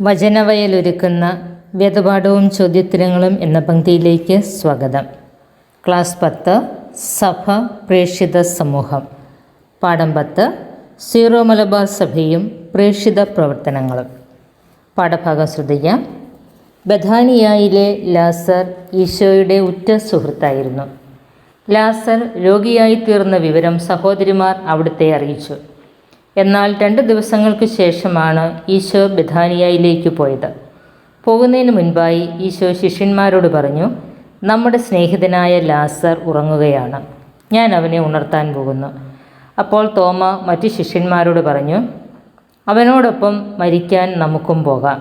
വചനവയലൊരുക്കുന്ന വേദപാഠവും ചോദ്യോത്തരങ്ങളും എന്ന പങ്ക്തിയിലേക്ക് സ്വാഗതം. ക്ലാസ് പത്ത് സഭ പ്രേക്ഷിത സമൂഹം. പാഠം പത്ത് സീറോ മലബാർ സഭയും പ്രേക്ഷിത പ്രവർത്തനങ്ങളും. പാഠഭാഗം ശ്രദ്ധിക്കാം. ബഥാനിയായിലെ ലാസർ ഈശോയുടെ ഉറ്റ സുഹൃത്തായിരുന്നു. ലാസർ രോഗിയായി തീർന്ന വിവരം സഹോദരിമാർ അവിടുത്തെ അറിയിച്ചു. എന്നാൽ രണ്ട് ദിവസങ്ങൾക്ക് ശേഷമാണ് ഈശോ ബഥാനിയയിലേക്ക് പോയത്. പോകുന്നതിന് മുൻപായി ഈശോ ശിഷ്യന്മാരോട് പറഞ്ഞു നമ്മുടെ സ്നേഹിതനായ ലാസർ ഉറങ്ങുകയാണ്. ഞാൻ അവനെ ഉണർത്താൻ പോകുന്നു. അപ്പോൾ തോമ മറ്റു ശിഷ്യന്മാരോട് പറഞ്ഞു അവനോടൊപ്പം മരിക്കാൻ നമുക്കും പോകാം.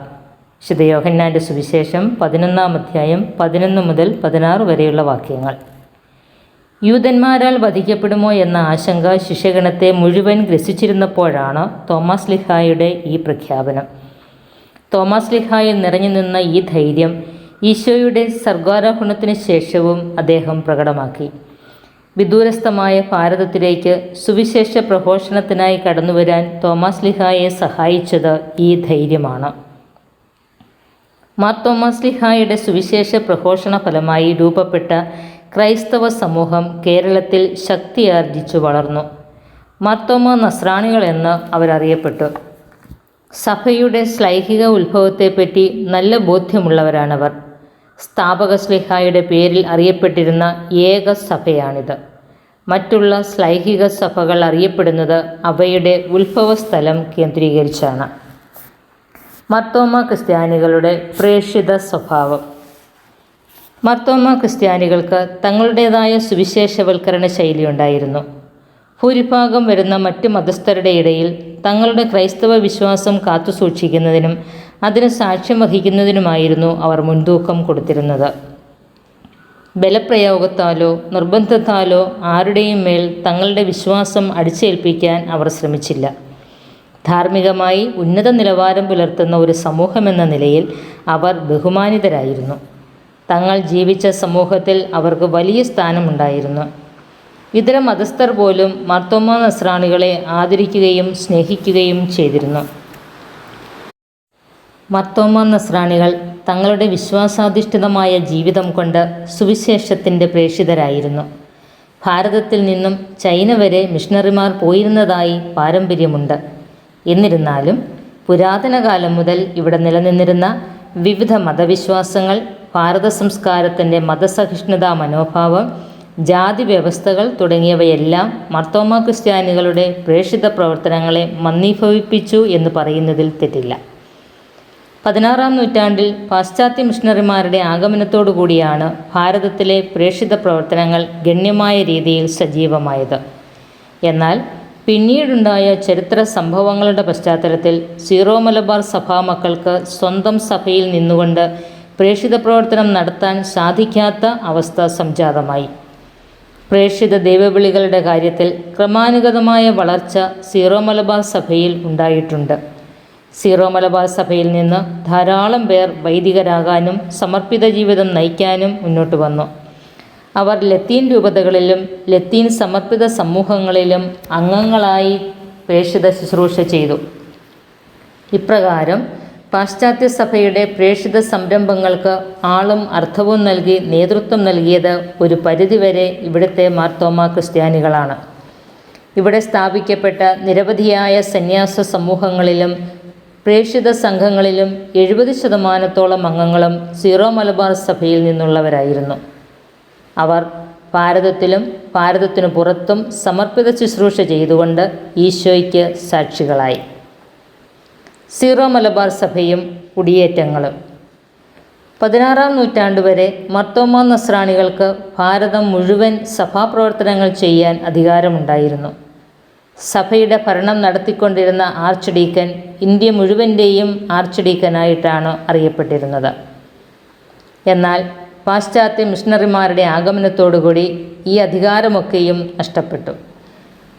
വിശുദ്ധ യോഹന്നാന്റെ സുവിശേഷം പതിനൊന്നാം അധ്യായം പതിനൊന്ന് മുതൽ പതിനാറ് വരെയുള്ള വാക്യങ്ങൾ. യൂതന്മാരാൽ വധിക്കപ്പെടുമോ എന്ന ആശങ്ക ശിഷ്യഗണത്തെ മുഴുവൻ ഗ്രസിച്ചിരുന്നപ്പോഴാണ് തോമസ് ലിഹായുടെ ഈ പ്രഖ്യാപനം. തോമസ് ലിഹായിൽ നിറഞ്ഞു നിന്ന ഈ ധൈര്യം ഈശോയുടെ സർഗാരോഹണത്തിന് ശേഷവും അദ്ദേഹം പ്രകടമാക്കി. വിദൂരസ്ഥമായ ഭാരതത്തിലേക്ക് സുവിശേഷ പ്രഘോഷണത്തിനായി കടന്നുവരാൻ തോമസ് ലിഹായെ സഹായിച്ചത് ഈ ധൈര്യമാണ്. മാർ തോമസ് ലിഹായുടെ സുവിശേഷ പ്രഘോഷണ ഫലമായി രൂപപ്പെട്ട ക്രൈസ്തവ സമൂഹം കേരളത്തിൽ ശക്തിയാർജിച്ചു വളർന്നു. മർത്തോമ നസ്രാണികൾ എന്ന് അവരറിയപ്പെട്ടു. സഭയുടെ ശ്ലൈഹിക ഉത്ഭവത്തെപ്പറ്റി നല്ല ബോധ്യമുള്ളവരാണവർ. സ്ഥാപക സ്ലിഹായുടെ പേരിൽ അറിയപ്പെട്ടിരുന്ന ഏക സഭയാണിത്. മറ്റുള്ള ശ്ലൈഹിക സഭകൾ അറിയപ്പെടുന്നത് അവയുടെ ഉത്ഭവസ്ഥലം കേന്ദ്രീകരിച്ചാണ്. മർത്തോമ ക്രിസ്ത്യാനികളുടെ പ്രേക്ഷിത സ്വഭാവം. മർത്തോമ ക്രിസ്ത്യാനികൾക്ക് തങ്ങളുടേതായ സുവിശേഷവൽക്കരണ ശൈലിയുണ്ടായിരുന്നു ഭൂരിഭാഗം വരുന്ന മറ്റ് മതസ്ഥരുടെ ഇടയിൽ തങ്ങളുടെ ക്രൈസ്തവ വിശ്വാസം കാത്തുസൂക്ഷിക്കുന്നതിനും അതിന് സാക്ഷ്യം വഹിക്കുന്നതിനുമായിരുന്നു അവർ മുൻതൂക്കം കൊടുത്തിരുന്നത്. ബലപ്രയോഗത്താലോ നിർബന്ധത്താലോ ആരുടെയും മേൽ തങ്ങളുടെ വിശ്വാസം അടിച്ചേൽപ്പിക്കാൻ അവർ ശ്രമിച്ചില്ല. ധാർമ്മികമായി ഉന്നത നിലവാരം പുലർത്തുന്ന ഒരു സമൂഹമെന്ന നിലയിൽ അവർ ബഹുമാനിതരായിരുന്നു. തങ്ങൾ ജീവിച്ച സമൂഹത്തിൽ അവർക്ക് വലിയ സ്ഥാനമുണ്ടായിരുന്നു. ഇതര മതസ്ഥർ പോലും മർത്തോമ നസ്രാണികളെ ആദരിക്കുകയും സ്നേഹിക്കുകയും ചെയ്തിരുന്നു. മർത്തോമ നസ്രാണികൾ തങ്ങളുടെ വിശ്വാസാധിഷ്ഠിതമായ ജീവിതം കൊണ്ട് സുവിശേഷത്തിന്റെ പ്രേക്ഷിതരായിരുന്നു. ഭാരതത്തിൽ നിന്നും ചൈന വരെ മിഷണറിമാർ പോയിരുന്നതായി പാരമ്പര്യമുണ്ട്. എന്നിരുന്നാലും പുരാതന കാലം മുതൽ ഇവിടെ നിലനിന്നിരുന്ന വിവിധ മതവിശ്വാസങ്ങൾ ഭാരത സംസ്കാരത്തിന്റെ മതസഹിഷ്ണുതാ മനോഭാവം ജാതി വ്യവസ്ഥകൾ തുടങ്ങിയവയെല്ലാം മർത്തോമ ക്രിസ്ത്യാനികളുടെ പ്രേക്ഷിത പ്രവർത്തനങ്ങളെ മന്ദീഭവിപ്പിച്ചു എന്ന് പറയുന്നതിൽ തെറ്റില്ല. പതിനാറാം നൂറ്റാണ്ടിൽ പാശ്ചാത്യ മിഷണറിമാരുടെ ആഗമനത്തോടു കൂടിയാണ് ഭാരതത്തിലെ പ്രേക്ഷിത പ്രവർത്തനങ്ങൾ ഗണ്യമായ രീതിയിൽ സജീവമായത്. എന്നാൽ പിന്നീടുണ്ടായ ചരിത്ര സംഭവങ്ങളുടെ പശ്ചാത്തലത്തിൽ സീറോ മലബാർ സഭാ മക്കൾക്ക് സ്വന്തം സഭയിൽ നിന്നുകൊണ്ട് പ്രേക്ഷിത പ്രവർത്തനം നടത്താൻ സാധിക്കാത്ത അവസ്ഥ സംജാതമായി. പ്രേക്ഷിത ദൈവവിളികളുടെ കാര്യത്തിൽ ക്രമാനുഗതമായ വളർച്ച സീറോ മലബാർ സഭയിൽ ഉണ്ടായിട്ടുണ്ട്. സീറോ മലബാർ സഭയിൽ നിന്ന് ധാരാളം പേർ വൈദികരാകാനും സമർപ്പിത ജീവിതം നയിക്കാനും മുന്നോട്ട് വന്നു. അവർ ലത്തീൻ രൂപതകളിലും ലത്തീൻ സമർപ്പിത സമൂഹങ്ങളിലും അംഗങ്ങളായി പ്രേക്ഷിത ശുശ്രൂഷ ചെയ്തു. ഇപ്രകാരം പാശ്ചാത്യ സഭയുടെ പ്രേക്ഷിത സംരംഭങ്ങൾക്ക് ആളും അർത്ഥവും നൽകി നേതൃത്വം നൽകിയത് ഒരു പരിധിവരെ ഇവിടുത്തെ മാർത്തോമ ക്രിസ്ത്യാനികളാണ്. ഇവിടെ സ്ഥാപിക്കപ്പെട്ട നിരവധിയായ സന്യാസ സമൂഹങ്ങളിലും പ്രേക്ഷിത സംഘങ്ങളിലും എഴുപത് ശതമാനത്തോളം അംഗങ്ങളും സീറോ മലബാർ സഭയിൽ നിന്നുള്ളവരായിരുന്നു. അവർ ഭാരതത്തിലും ഭാരതത്തിനു പുറത്തും സമർപ്പിത ശുശ്രൂഷ ചെയ്തുകൊണ്ട് ഈശോയ്ക്ക് സാക്ഷികളായി. സീറോ മലബാർ സഭയും കുടിയേറ്റങ്ങളും. പതിനാറാം നൂറ്റാണ്ട് വരെ മർത്തോമ നസ്രാണികൾക്ക് ഭാരതം മുഴുവൻ സഭാപ്രവർത്തനങ്ങൾ ചെയ്യാൻ അധികാരമുണ്ടായിരുന്നു. സഭയുടെ ഭരണം നടത്തിക്കൊണ്ടിരുന്ന ആർച്ച് ഡീക്കൻ ഇന്ത്യ മുഴുവന്റെയും ആർച്ച് ഡീക്കനായിട്ടാണ് അറിയപ്പെട്ടിരുന്നത്. എന്നാൽ പാശ്ചാത്യ മിഷണറിമാരുടെ ആഗമനത്തോടുകൂടി ഈ അധികാരമൊക്കെയും നഷ്ടപ്പെട്ടു.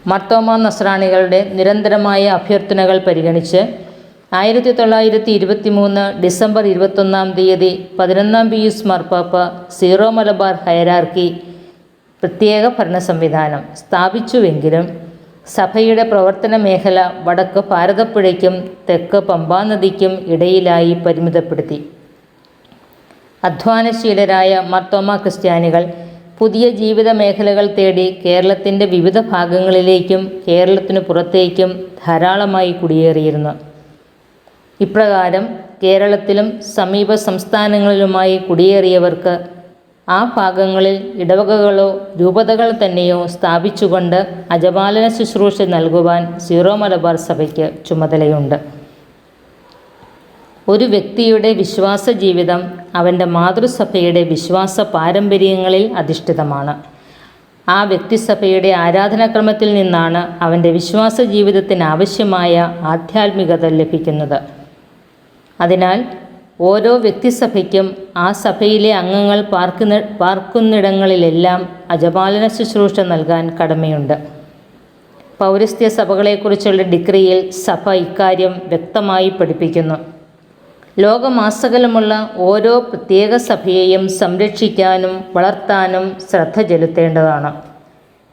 മർത്തോമ നസ്രാണികളുടെ നിരന്തരമായ അഭ്യർത്ഥനകൾ പരിഗണിച്ച് ആയിരത്തി തൊള്ളായിരത്തി ഇരുപത്തി മൂന്ന് ഡിസംബർ ഇരുപത്തൊന്നാം തീയതി പതിനൊന്നാം പിയൂസ് മാർപ്പാപ്പ സീറോ മലബാർ ഹയരാർക്കി പ്രത്യേക ഭരണ സംവിധാനം സ്ഥാപിച്ചുവെങ്കിലും സഭയുടെ പ്രവർത്തന മേഖല വടക്ക് ഭാരതപ്പുഴയ്ക്കും തെക്ക് പമ്പാനദിക്കും ഇടയിലായി പരിമിതപ്പെടുത്തി. അധ്വാനശീലരായ മർത്തോമ ക്രിസ്ത്യാനികൾ പുതിയ ജീവിത മേഖലകൾ തേടി കേരളത്തിന്റെ വിവിധ ഭാഗങ്ങളിലേക്കും കേരളത്തിനു പുറത്തേക്കും ധാരാളമായി കുടിയേറിയിരുന്നു. ഇപ്രകാരം കേരളത്തിലും സമീപ സംസ്ഥാനങ്ങളിലുമായി കുടിയേറിയവർക്ക് ആ ഭാഗങ്ങളിൽ ഇടവകകളോ രൂപതകൾ തന്നെയോ സ്ഥാപിച്ചുകൊണ്ട് അജപാലന ശുശ്രൂഷ നൽകുവാൻ സീറോ മലബാർ സഭയ്ക്ക് ചുമതലയുണ്ട്. ഒരു വ്യക്തിയുടെ വിശ്വാസ ജീവിതം അവന്റെ മാതൃസഭയുടെ വിശ്വാസ പാരമ്പര്യങ്ങളിൽ അധിഷ്ഠിതമാണ്. ആ വ്യക്തിസഭയുടെ ആരാധനാക്രമത്തിൽ നിന്നാണ് അവന്റെ വിശ്വാസ ജീവിതത്തിന് ആവശ്യമായ ആധ്യാത്മികത ലഭിക്കുന്നത്. അതിനാൽ ഓരോ വ്യക്തിസഭയ്ക്കും ആ സഭയിലെ അംഗങ്ങൾ പാർക്കുന്ന പാർക്കുന്നിടങ്ങളിലെല്ലാം അജപാലന ശുശ്രൂഷ നൽകാൻ കടമയുണ്ട്. പൗരസ്ത്യ സഭകളെക്കുറിച്ചുള്ള ഡിഗ്രിയിൽ സഭ ഇക്കാര്യം വ്യക്തമായി പഠിപ്പിക്കുന്നു. ലോകമാസകലമുള്ള ഓരോ പ്രത്യേക സഭയെയും സംരക്ഷിക്കാനും വളർത്താനും ശ്രദ്ധ ചെലുത്തേണ്ടതാണ്.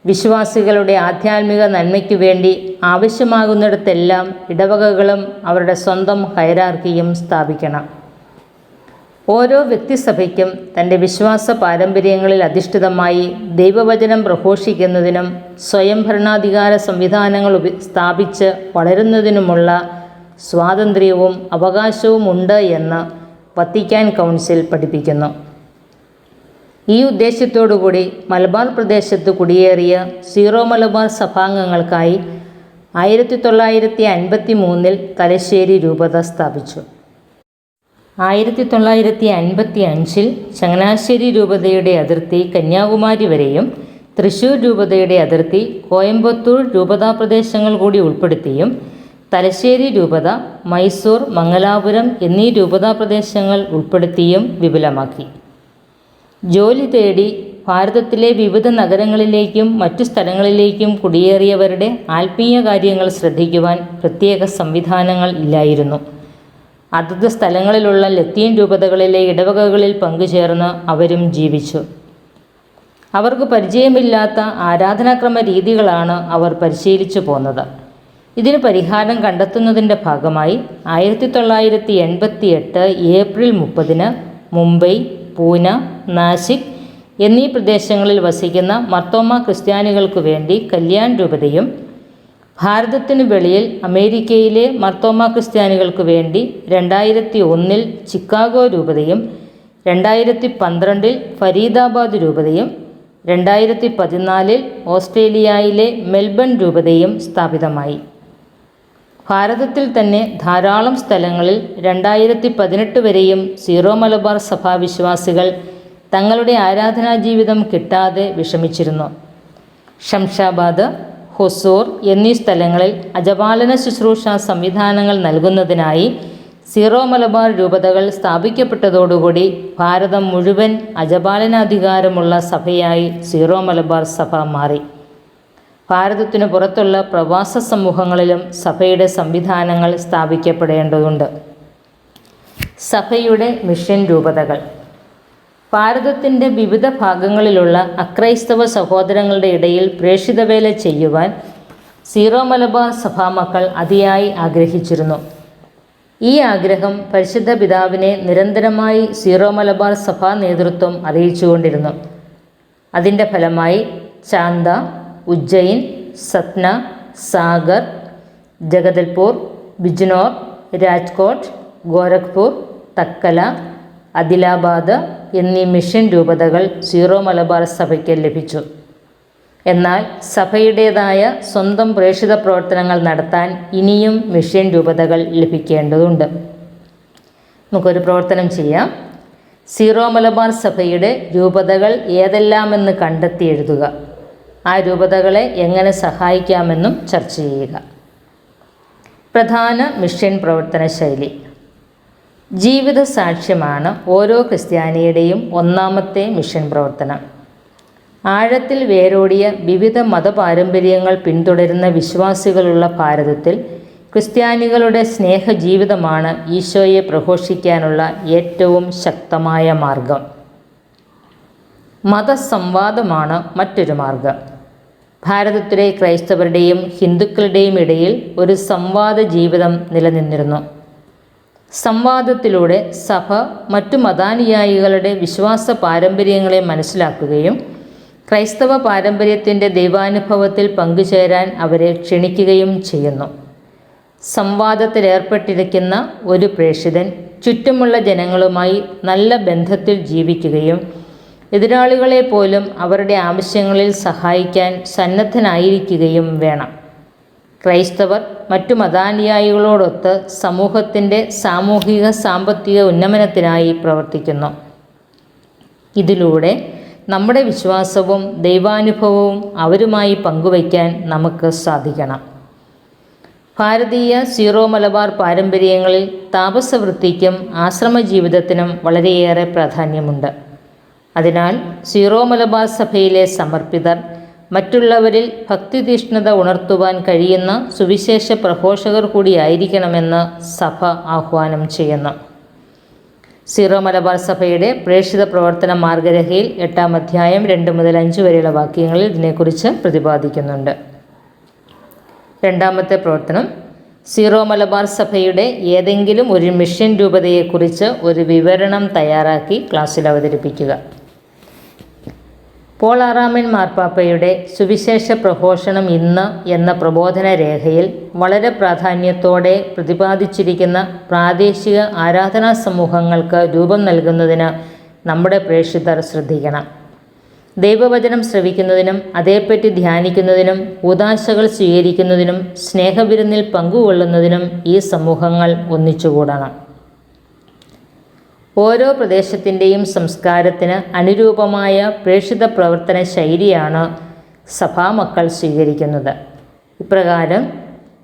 വിശ്വാസികളുടെ ആധ്യാത്മിക നന്മയ്ക്കു വേണ്ടി ആവശ്യമാകുന്നിടത്തെല്ലാം ഇടവകകളും അവരുടെ സ്വന്തം ഹൈരാർക്കിയും സ്ഥാപിക്കണം. ഓരോ വ്യക്തിസഭയ്ക്കും തന്റെ വിശ്വാസ പാരമ്പര്യങ്ങളിൽ അധിഷ്ഠിതമായി ദൈവവചനം പ്രഘോഷിക്കുന്നതിനും സ്വയം ഭരണാധികാര സംവിധാനങ്ങൾ സ്ഥാപിച്ച് വളരുന്നതിനുമുള്ള സ്വാതന്ത്ര്യവും അവകാശവും ഉണ്ട് എന്ന് വത്തിക്കാൻ കൗൺസിൽ പഠിപ്പിക്കുന്നു. ഈ ഉദ്ദേശ്യത്തോടുകൂടി മലബാർ പ്രദേശത്ത് കുടിയേറിയ സീറോ മലബാർ സഭാംഗങ്ങൾക്കായി ആയിരത്തി തൊള്ളായിരത്തി അൻപത്തി മൂന്നിൽ തലശ്ശേരി രൂപത സ്ഥാപിച്ചു. ആയിരത്തി തൊള്ളായിരത്തി അൻപത്തി അഞ്ചിൽ ചങ്ങനാശ്ശേരി രൂപതയുടെ അതിർത്തി കന്യാകുമാരി വരെയും തൃശൂർ രൂപതയുടെ അതിർത്തി കോയമ്പത്തൂർ രൂപതാ പ്രദേശങ്ങൾ കൂടി ഉൾപ്പെടുത്തിയും തലശ്ശേരി രൂപത മൈസൂർ മംഗലാപുരം എന്നീ രൂപതാ പ്രദേശങ്ങൾ ഉൾപ്പെടുത്തിയും വിപുലമാക്കി. ജോലി തേടി ഭാരതത്തിലെ വിവിധ നഗരങ്ങളിലേക്കും മറ്റു സ്ഥലങ്ങളിലേക്കും കുടിയേറിയവരുടെ ആത്മീയ കാര്യങ്ങൾ ശ്രദ്ധിക്കുവാൻ പ്രത്യേക സംവിധാനങ്ങൾ ഇല്ലായിരുന്നു. അതത് സ്ഥലങ്ങളിലുള്ള ലത്തീൻ രൂപതകളിലെ ഇടവകകളിൽ പങ്കുചേർന്ന് അവരും ജീവിച്ചു. അവർക്ക് പരിചയമില്ലാത്ത ആരാധനാക്രമ രീതികളാണ് അവർ പരിശീലിച്ചു പോന്നത്. ഇതിന് പരിഹാരം കണ്ടെത്തുന്നതിന്റെ ഭാഗമായി ആയിരത്തി തൊള്ളായിരത്തി എൺപത്തി എട്ട് ഏപ്രിൽ മുപ്പതിന് മുംബൈ പൂന നാസിക് എന്നീ പ്രദേശങ്ങളിൽ വസിക്കുന്ന മർത്തോമ ക്രിസ്ത്യാനികൾക്കു വേണ്ടി കല്യാൺ രൂപതയും ഭാരതത്തിനു വെളിയിൽ അമേരിക്കയിലെ മർത്തോമ ക്രിസ്ത്യാനികൾക്കു വേണ്ടി രണ്ടായിരത്തി ഒന്നിൽ ചിക്കാഗോ രൂപതയും രണ്ടായിരത്തി പന്ത്രണ്ടിൽ ഫരീദാബാദ് രൂപതയും രണ്ടായിരത്തി പതിനാലിൽ ഓസ്ട്രേലിയയിലെ മെൽബൺ രൂപതയും സ്ഥാപിതമായി. ഭാരതത്തിൽ തന്നെ ധാരാളം സ്ഥലങ്ങളിൽ രണ്ടായിരത്തി പതിനെട്ട് വരെയും സീറോ മലബാർ സഭാ വിശ്വാസികൾ തങ്ങളുടെ ആരാധനാ ജീവിതം കിട്ടാതെ വിഷമിച്ചിരുന്നു. ഷംഷാബാദ് ഹൊസൂർ എന്നീ സ്ഥലങ്ങളിൽ അജപാലന ശുശ്രൂഷ സംവിധാനങ്ങൾ നൽകുന്നതിനായി സീറോ മലബാർ രൂപതകൾ സ്ഥാപിക്കപ്പെട്ടതോടുകൂടി ഭാരതം മുഴുവൻ അജപാലനാധികാരമുള്ള സഭയായി സീറോ മലബാർ സഭ മാറി. ഭാരതത്തിനു പുറത്തുള്ള പ്രവാസ സമൂഹങ്ങളിലും സഭയുടെ സംവിധാനങ്ങൾ സ്ഥാപിക്കപ്പെടേണ്ടതുണ്ട്. സഭയുടെ മിഷൻ രൂപതകൾ. ഭാരതത്തിന്റെ വിവിധ ഭാഗങ്ങളിലുള്ള അക്രൈസ്തവ സഹോദരങ്ങളുടെ ഇടയിൽ പ്രേക്ഷിതവേല ചെയ്യുവാൻ സീറോ മലബാർ സഭാമക്കൾ അതിയായി ആഗ്രഹിച്ചിരുന്നു. ഈ ആഗ്രഹം പരിശുദ്ധ പിതാവിനെ നിരന്തരമായി സീറോ മലബാർ സഭാ നേതൃത്വം അറിയിച്ചുകൊണ്ടിരുന്നു. അതിന്റെ ഫലമായി ചാന്ത ഉജ്ജയിൻ സത്ന സാഗർ ജഗദൽപൂർ ബിജ്നോർ രാജ്കോട്ട് ഗോരഖ്പൂർ തക്കല അദിലാബാദ് എന്നീ മിഷൻ രൂപതകൾ സീറോ മലബാർ സഭയ്ക്ക് ലഭിച്ചു. എന്നാൽ സഭയുടേതായ സ്വന്തം പ്രേക്ഷിത പ്രവർത്തനങ്ങൾ നടത്താൻ ഇനിയും മിഷൻ രൂപതകൾ ലഭിക്കേണ്ടതുണ്ട്. നമുക്കൊരു പ്രവർത്തനം ചെയ്യാം. സീറോ മലബാർ സഭയുടെ രൂപതകൾ ഏതെല്ലാമെന്ന് കണ്ടെത്തി എഴുതുക. ആ രൂപതകളെ എങ്ങനെ സഹായിക്കാമെന്നും ചർച്ച ചെയ്യുക. പ്രധാന മിഷൻ പ്രവർത്തന ശൈലി. ജീവിത സാക്ഷ്യമാണ് ഓരോ ക്രിസ്ത്യാനിയുടെയും ഒന്നാമത്തെ മിഷൻ പ്രവർത്തനം. ആഴത്തിൽ വേരോടിയ വിവിധ മതപാരമ്പര്യങ്ങൾ പിന്തുടരുന്ന വിശ്വാസികളുള്ള ഭാരതത്തിൽ ക്രിസ്ത്യാനികളുടെ സ്നേഹജീവിതമാണ് ഈശോയെ പ്രഘോഷിക്കാനുള്ള ഏറ്റവും ശക്തമായ മാർഗം. മതസംവാദമാണ് മറ്റൊരു മാർഗം. ഭാരതത്തിലെ ക്രൈസ്തവരുടെയും ഹിന്ദുക്കളുടെയും ഇടയിൽ ഒരു സംവാദ ജീവിതം നിലനിന്നിരുന്നു. സംവാദത്തിലൂടെ സഭ മറ്റു മതാനുയായികളുടെ വിശ്വാസ പാരമ്പര്യങ്ങളെ മനസ്സിലാക്കുകയും ക്രൈസ്തവ പാരമ്പര്യത്തിന്റെ ദൈവാനുഭവത്തിൽ പങ്കുചേരാൻ അവരെ ക്ഷണിക്കുകയും ചെയ്യുന്നു. സംവാദത്തിലേർപ്പെട്ടിരിക്കുന്ന ഒരു പ്രേക്ഷിതൻ ചുറ്റുമുള്ള ജനങ്ങളുമായി നല്ല ബന്ധത്തിൽ ജീവിക്കുകയും എതിരാളികളെ പോലും അവരുടെ ആവശ്യങ്ങളിൽ സഹായിക്കാൻ സന്നദ്ധനായിരിക്കുകയും വേണം. ക്രൈസ്തവർ മറ്റു മതാനുയായികളോടൊത്ത് സമൂഹത്തിന്റെ സാമൂഹിക സാമ്പത്തിക ഉന്നമനത്തിനായി പ്രവർത്തിക്കുന്നു. ഇതിലൂടെ നമ്മുടെ വിശ്വാസവും ദൈവാനുഭവവും അവരുമായി പങ്കുവയ്ക്കാൻ നമുക്ക് സാധിക്കണം. ഭാരതീയ സീറോ മലബാർ പാരമ്പര്യങ്ങളിൽ താപസവൃത്തിക്കും ആശ്രമ ജീവിതത്തിനും വളരെയേറെ പ്രാധാന്യമുണ്ട്. അതിനാൽ സീറോ മലബാർ സഭയിലെ സമർപ്പിതർ മറ്റുള്ളവരിൽ ഭക്തിതീഷ്ണത ഉണർത്തുവാൻ കഴിയുന്ന സുവിശേഷ പ്രഘോഷകർ കൂടിയായിരിക്കണമെന്ന് സഭ ആഹ്വാനം ചെയ്യുന്നു. സീറോ മലബാർ സഭയുടെ പ്രേക്ഷിത പ്രവർത്തന മാർഗരേഖയിൽ എട്ടാം അധ്യായം രണ്ട് മുതൽ അഞ്ച് വരെയുള്ള വാക്യങ്ങളിൽ ഇതിനെക്കുറിച്ച് പ്രതിപാദിക്കുന്നുണ്ട്. രണ്ടാമത്തെ പ്രവർത്തനം സീറോ മലബാർ സഭയുടെ ഏതെങ്കിലും ഒരു മിഷൻ രൂപതയെക്കുറിച്ച് ഒരു വിവരണം തയ്യാറാക്കി ക്ലാസ്സിൽ അവതരിപ്പിക്കുക. പോൾ ആറാമൻ മാർപ്പാപ്പയുടെ സുവിശേഷ പ്രഘോഷണം ഇന്ന് എന്ന പ്രബോധന രേഖയിൽ വളരെ പ്രാധാന്യത്തോടെ പ്രതിപാദിച്ചിരിക്കുന്ന പ്രാദേശിക ആരാധനാ സമൂഹങ്ങൾക്ക് രൂപം നൽകുന്നതിന് നമ്മുടെ പ്രേക്ഷിതർ ശ്രദ്ധിക്കണം. ദൈവവചനം ശ്രവിക്കുന്നതിനും അതേപ്പറ്റി ധ്യാനിക്കുന്നതിനും ഉദാശകൾ സ്വീകരിക്കുന്നതിനും സ്നേഹവിരുന്നിൽ പങ്കുകൊള്ളുന്നതിനും ഈ സമൂഹങ്ങൾ ഒന്നിച്ചുകൂടണം. ഓരോ പ്രദേശത്തിന്റെയും സംസ്കാരത്തിന് അനുരൂപമായ പ്രേക്ഷിത പ്രവർത്തന ശൈലിയാണ് സഭാമക്കൾ സ്വീകരിക്കുന്നത്. ഇപ്രകാരം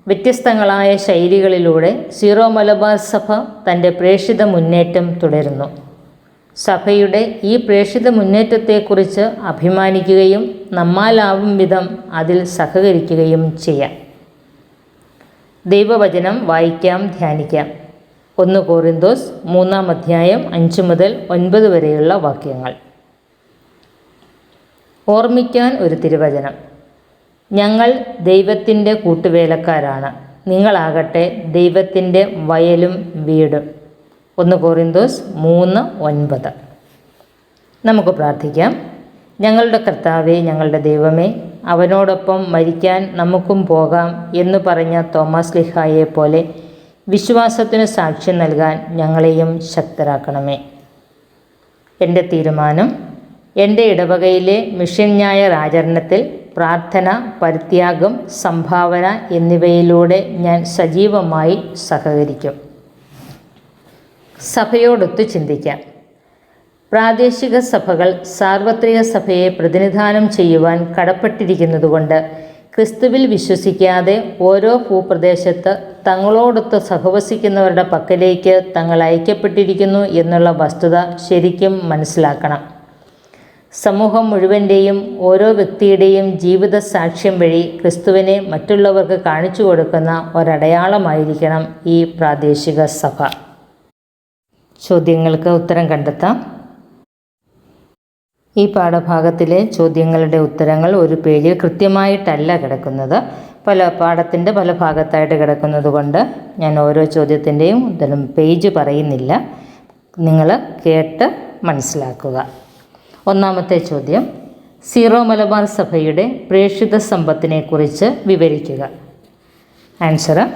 വ്യത്യസ്തങ്ങളായ ശൈലികളിലൂടെ സീറോ മലബാർ സഭ തന്റെ പ്രേക്ഷിത മുന്നേറ്റം തുടരുന്നു. സഭയുടെ ഈ പ്രേക്ഷിത മുന്നേറ്റത്തെക്കുറിച്ച് അഭിമാനിക്കുകയും നമ്മാലാവും വിധം അതിൽ സഹകരിക്കുകയും ചെയ്യാം. ദൈവവചനം വായിക്കാം ധ്യാനിക്കാം. ഒന്ന് കോറിന്തോസ് മൂന്നാം അധ്യായം അഞ്ച് മുതൽ ഒൻപത് വരെയുള്ള വാക്യങ്ങൾ. ഓർമ്മിക്കാൻ ഒരു തിരുവചനം. ഞങ്ങൾ ദൈവത്തിന്റെ കൂട്ടുവേലക്കാരാണ്. നിങ്ങളാകട്ടെ ദൈവത്തിന്റെ വയലും വീടും. ഒന്ന് കോറിന്തോസ് മൂന്ന് ഒൻപത്. നമുക്ക് പ്രാർത്ഥിക്കാം. ഞങ്ങളുടെ കർത്താവേ ഞങ്ങളുടെ ദൈവമേ അവനോടൊപ്പം മരിക്കാൻ നമുക്കും പോകാം എന്ന് പറഞ്ഞ തോമസ് ലിഹായെ പോലെ വിശ്വാസത്തിന് സാക്ഷ്യം നൽകാൻ ഞങ്ങളെയും ശക്തരാക്കണമേ. എന്റെ തീരുമാനം എന്റെ ഇടവകയിലെ മിഷൻ ഞായർ ആചരണത്തിൽ പ്രാർത്ഥന പരിത്യാഗം സംഭാവന എന്നിവയിലൂടെ ഞാൻ സജീവമായി സഹകരിക്കും. സഭയോടൊത്ത് ചിന്തിക്കാം. പ്രാദേശിക സഭകൾ സാർവത്രിക സഭയെ പ്രതിനിധാനം ചെയ്യുവാൻ കടപ്പെട്ടിരിക്കുന്നതുകൊണ്ട് ക്രിസ്തുവിൽ വിശ്വസിക്കാതെ ഓരോ ഭൂപ്രദേശത്ത് തങ്ങളോടൊത്ത് സഹവസിക്കുന്നവരുടെ പക്കലേക്ക് തങ്ങൾ അയക്കപ്പെട്ടിരിക്കുന്നു എന്നുള്ള വസ്തുത ശരിക്കും മനസ്സിലാക്കണം. സമൂഹം മുഴുവന്റെയും ഓരോ വ്യക്തിയുടെയും ജീവിത സാക്ഷ്യം വഴി ക്രിസ്തുവിനെ മറ്റുള്ളവർക്ക് കാണിച്ചു കൊടുക്കുന്ന ഒരടയാളമായിരിക്കണം ഈ പ്രാദേശിക സഭ. ചോദ്യങ്ങൾക്ക് ഉത്തരം കണ്ടെത്താം. ഈ പാഠഭാഗത്തിലെ ചോദ്യങ്ങളുടെ ഉത്തരങ്ങൾ ഒരു പേജിൽ കൃത്യമായിട്ടല്ല കിടക്കുന്നത്. പല പാഠത്തിന്റെ പല ഭാഗത്തായിട്ട് കിടക്കുന്നത് കൊണ്ട് ഞാൻ ഓരോ ചോദ്യത്തിന്റെയും ഉത്തരം പേജ് പറയുന്നില്ല. നിങ്ങൾ കേട്ട് മനസ്സിലാക്കുക. ഒന്നാമത്തെ ചോദ്യം സീറോ മലബാർ സഭയുടെ പ്രേക്ഷിത സമ്പത്തിനെക്കുറിച്ച് വിവരിക്കുക. ആൻസർ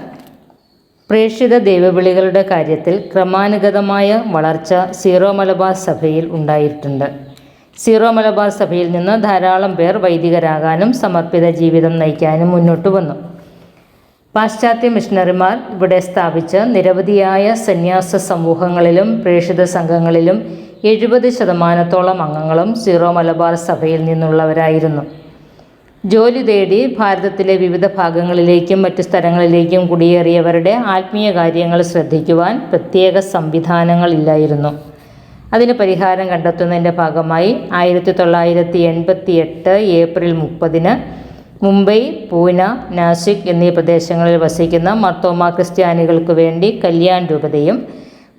പ്രേക്ഷിത ദൈവവിളികളുടെ കാര്യത്തിൽ ക്രമാനുഗതമായ വളർച്ച സീറോ മലബാർ സഭയിൽ ഉണ്ടായിട്ടുണ്ട്. സീറോ മലബാർ സഭയിൽ നിന്ന് ധാരാളം പേർ വൈദികരാകാനും സമർപ്പിത ജീവിതം നയിക്കാനും മുന്നോട്ട് വന്നു. പാശ്ചാത്യ മിഷണറിമാർ ഇവിടെ സ്ഥാപിച്ച നിരവധിയായ സന്യാസ സമൂഹങ്ങളിലും പ്രേക്ഷിത സംഘങ്ങളിലും എഴുപത് ശതമാനത്തോളം അംഗങ്ങളും സീറോ മലബാർ സഭയിൽ നിന്നുള്ളവരായിരുന്നു. ജോലി തേടി ഭാരതത്തിലെ വിവിധ ഭാഗങ്ങളിലേക്കും മറ്റു സ്ഥലങ്ങളിലേക്കും കുടിയേറിയവരുടെ ആത്മീയ കാര്യങ്ങൾ ശ്രദ്ധിക്കുവാൻ പ്രത്യേക സംവിധാനങ്ങളില്ലായിരുന്നു അതിന് പരിഹാരം കണ്ടെത്തുന്നതിന്റെ ഭാഗമായി ആയിരത്തി തൊള്ളായിരത്തി എൺപത്തി എട്ട് ഏപ്രിൽ മുപ്പതിന് മുംബൈ പൂന നാസിക് എന്നീ പ്രദേശങ്ങളിൽ വസിക്കുന്ന മർത്തോമ ക്രിസ്ത്യാനികൾക്ക് വേണ്ടി കല്യാൺ രൂപതയും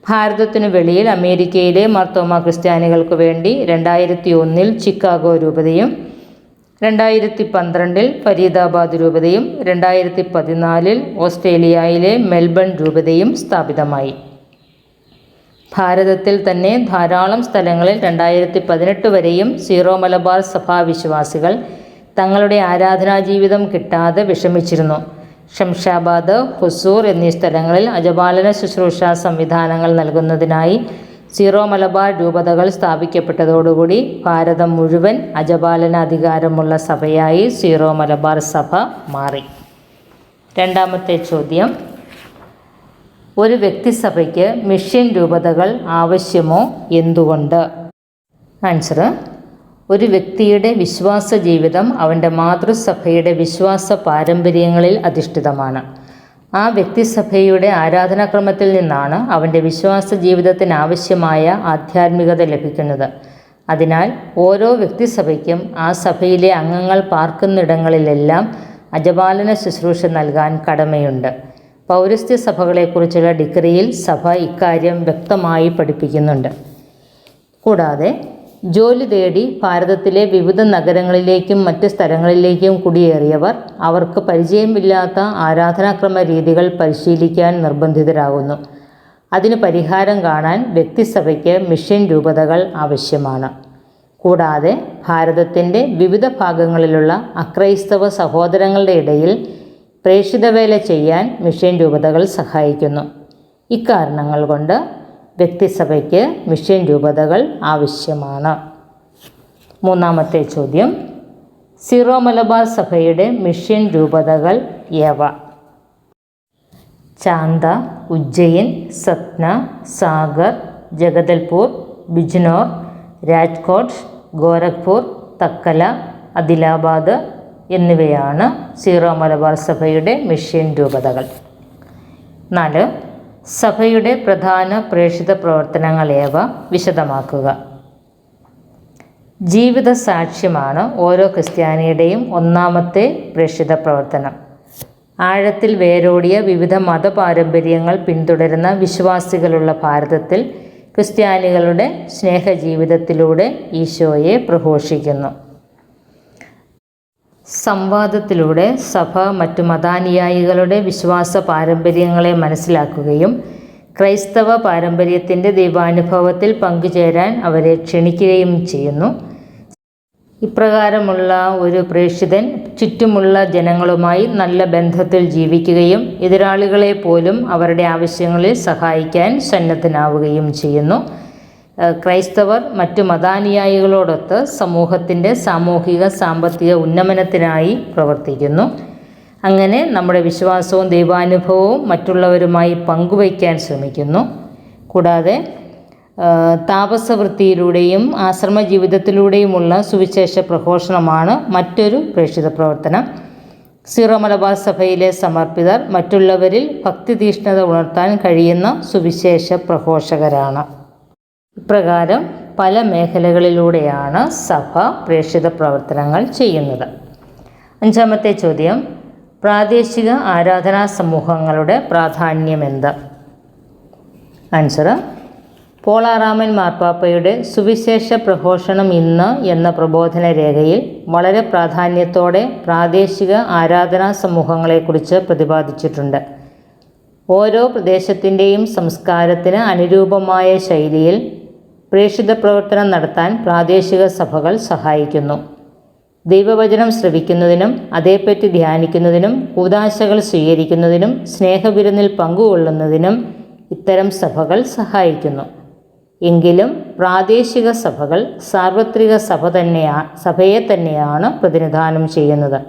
ഭാരതത്തിന് വെളിയിൽ അമേരിക്കയിലെ മർത്തോമ ക്രിസ്ത്യാനികൾക്ക് വേണ്ടി രണ്ടായിരത്തി ഒന്നിൽ ചിക്കാഗോ രൂപതയും രണ്ടായിരത്തി പന്ത്രണ്ടിൽ ഫരീദാബാദ് രൂപതയും രണ്ടായിരത്തി പതിനാലിൽ ഓസ്ട്രേലിയയിലെ മെൽബൺ രൂപതയും സ്ഥാപിതമായി. ഭാരതത്തിൽ തന്നെ ധാരാളം സ്ഥലങ്ങളിൽ രണ്ടായിരത്തി പതിനെട്ട് വരെയും സീറോ മലബാർ സഭാ വിശ്വാസികൾ തങ്ങളുടെ ആരാധനാ ജീവിതം കിട്ടാതെ വിഷമിച്ചിരുന്നു. ഷംഷാബാദ് ഹുസൂർ എന്നീ സ്ഥലങ്ങളിൽ അജപാലന ശുശ്രൂഷ സംവിധാനങ്ങൾ നൽകുന്നതിനായി സീറോ മലബാർ രൂപതകൾ സ്ഥാപിക്കപ്പെട്ടതോടുകൂടി ഭാരതം മുഴുവൻ അജപാലന അധികാരമുള്ള സഭയായി സീറോ മലബാർ സഭ മാറി. രണ്ടാമത്തെ ചോദ്യം ഒരു വ്യക്തിസഭയ്ക്ക് മിഷ്യൻ രൂപതകൾ ആവശ്യമോ എന്തുകൊണ്ട്? ആൻസർ ഒരു വ്യക്തിയുടെ വിശ്വാസ ജീവിതം അവന്റെ മാതൃസഭയുടെ വിശ്വാസ പാരമ്പര്യങ്ങളിൽ അധിഷ്ഠിതമാണ്. ആ വ്യക്തിസഭയുടെ ആരാധനാക്രമത്തിൽ നിന്നാണ് അവന്റെ വിശ്വാസ ജീവിതത്തിന് ആവശ്യമായ ആധ്യാത്മികത ലഭിക്കുന്നത്. അതിനാൽ ഓരോ വ്യക്തിസഭയ്ക്കും ആ സഭയിലെ അംഗങ്ങൾ പാർക്കുന്നിടങ്ങളിലെല്ലാം അജപാലന ശുശ്രൂഷ നൽകാൻ കടമയുണ്ട്. പൗരസ്ത്യ സഭകളെക്കുറിച്ചുള്ള ഡിഗ്രിയിൽ സഭ ഇക്കാര്യം വ്യക്തമായി പഠിപ്പിക്കുന്നുണ്ട്. കൂടാതെ ജോലി തേടി ഭാരതത്തിലെ വിവിധ നഗരങ്ങളിലേക്കും മറ്റ് സ്ഥലങ്ങളിലേക്കും കുടിയേറിയവർ അവർക്ക് പരിചയമില്ലാത്ത ആരാധനാക്രമ രീതികൾ പരിശീലിക്കാൻ നിർബന്ധിതരാകുന്നു. അതിന് പരിഹാരം കാണാൻ വ്യക്തിസഭയ്ക്ക് മിഷൻ രൂപതകൾ ആവശ്യമാണ്. കൂടാതെ ഭാരതത്തിന്റെ വിവിധ ഭാഗങ്ങളിലുള്ള അക്രൈസ്തവ സഹോദരങ്ങളുടെ ഇടയിൽ പ്രേക്ഷിതവേല ചെയ്യാൻ മിഷൻ രൂപതകൾ സഹായിക്കുന്നു. ഇക്കാരണങ്ങൾ കൊണ്ട് വ്യക്തിസഭയ്ക്ക് മിഷൻ രൂപതകൾ ആവശ്യമാണ്. മൂന്നാമത്തെ ചോദ്യം. സിറോ മലബാർ സഭയുടെ മിഷൻ രൂപതകൾ ഏവ? ചാന്ത ഉജ്ജയിൻ സത്ന സാഗർ ജഗദൽപൂർ ബിജ്നോർ രാജ്കോട്ട് ഗോരഖ്പൂർ തക്കല അദിലാബാദ് എന്നിവയാണ് സീറോ മലബാർ സഭയുടെ മിഷൻ രൂപതകൾ. നാല് സഭയുടെ പ്രധാന പ്രേക്ഷിത പ്രവർത്തനങ്ങളേവ വിശദമാക്കുക. ജീവിത സാക്ഷ്യമാണ് ഓരോ ക്രിസ്ത്യാനിയുടെയും ഒന്നാമത്തെ പ്രേക്ഷിത പ്രവർത്തനം. ആഴത്തിൽ വേരോടിയ വിവിധ മതപാരമ്പര്യങ്ങൾ പിന്തുടരുന്ന വിശ്വാസികളുള്ള ഭാരതത്തിൽ ക്രിസ്ത്യാനികളുടെ സ്നേഹജീവിതത്തിലൂടെ ഈശോയെ പ്രഘോഷിക്കുന്നു. സംവാദത്തിലൂടെ സഭ മറ്റു മതാനുയായികളുടെ വിശ്വാസ പാരമ്പര്യങ്ങളെ മനസ്സിലാക്കുകയും ക്രൈസ്തവ പാരമ്പര്യത്തിന്റെ ദൈവാനുഭവത്തിൽ പങ്കുചേരാൻ അവരെ ക്ഷണിക്കുകയും ചെയ്യുന്നു. ഇപ്രകാരമുള്ള ഒരു പ്രേക്ഷിതൻ ചുറ്റുമുള്ള ജനങ്ങളുമായി നല്ല ബന്ധത്തിൽ ജീവിക്കുകയും എതിരാളികളെ പോലും അവരുടെ ആവശ്യങ്ങളിൽ സഹായിക്കാൻ സന്നദ്ധനാവുകയും ചെയ്യുന്നു. ക്രൈസ്തവർ മറ്റു മതാനുയായികളോടൊത്ത് സമൂഹത്തിന്റെ സാമൂഹിക സാമ്പത്തിക ഉന്നമനത്തിനായി പ്രവർത്തിക്കുന്നു. അങ്ങനെ നമ്മുടെ വിശ്വാസവും ദൈവാനുഭവവും മറ്റുള്ളവരുമായി പങ്കുവയ്ക്കാൻ ശ്രമിക്കുന്നു. കൂടാതെ താപസവൃത്തിയിലൂടെയും ആശ്രമ ജീവിതത്തിലൂടെയുമുള്ള സുവിശേഷ പ്രഘോഷണമാണ് മറ്റൊരു പ്രേക്ഷിത പ്രവർത്തനം. സീറോ മലബാർ സഭയിലെ സമർപ്പിതർ മറ്റുള്ളവരിൽ ഭക്തി തീഷ്ണത ഉണർത്താൻ കഴിയുന്ന സുവിശേഷ പ്രഘോഷകരാണ്. ഇപ്രകാരം പല മേഖലകളിലൂടെയാണ് സഭ പ്രേക്ഷിത പ്രവർത്തനങ്ങൾ ചെയ്യുന്നത്. അഞ്ചാമത്തെ ചോദ്യം പ്രാദേശിക ആരാധനാ സമൂഹങ്ങളുടെ പ്രാധാന്യം എന്ത്? ആൻസർ പോളാറാമൻ മാർപ്പാപ്പയുടെ സുവിശേഷ പ്രഘോഷണം ഇന്ന് എന്ന പ്രബോധന രേഖയിൽ വളരെ പ്രാധാന്യത്തോടെ പ്രാദേശിക ആരാധനാ സമൂഹങ്ങളെക്കുറിച്ച് പ്രതിപാദിച്ചിട്ടുണ്ട്. ഓരോ പ്രദേശത്തിന്റെയും സംസ്കാരത്തിന് അനുരൂപമായ ശൈലിയിൽ പ്രേക്ഷിത പ്രവർത്തനം നടത്താൻ പ്രാദേശിക സഭകൾ സഹായിക്കുന്നു. ദൈവവചനം ശ്രവിക്കുന്നതിനും അതേപ്പറ്റി ധ്യാനിക്കുന്നതിനും കൂതാശകൾ സ്വീകരിക്കുന്നതിനും സ്നേഹവിരുന്നിൽ പങ്കുകൊള്ളുന്നതിനും ഇത്തരം സഭകൾ സഹായിക്കുന്നു. എങ്കിലും പ്രാദേശിക സഭകൾ സാർവത്രിക സഭ തന്നെയാ സഭയെ തന്നെയാണ് പ്രതിനിധാനം ചെയ്യുന്നത്.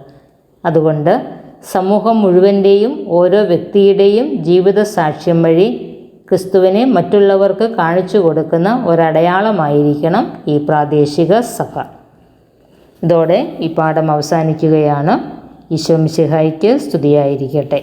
അതുകൊണ്ട് സമൂഹം മുഴുവന്റെയും ഓരോ വ്യക്തിയുടെയും ജീവിത സാക്ഷ്യം വഴി ക്രിസ്തുവിനെ മറ്റുള്ളവർക്ക് കാണിച്ചു കൊടുക്കുന്ന ഒരടയാളമായിരിക്കണം ഈ പ്രാദേശിക സഭ. ഇതോടെ ഈ പാഠം അവസാനിക്കുകയാണ്. ഈശോ മിശിഹായ്ക്ക് സ്തുതിയായിരിക്കട്ടെ.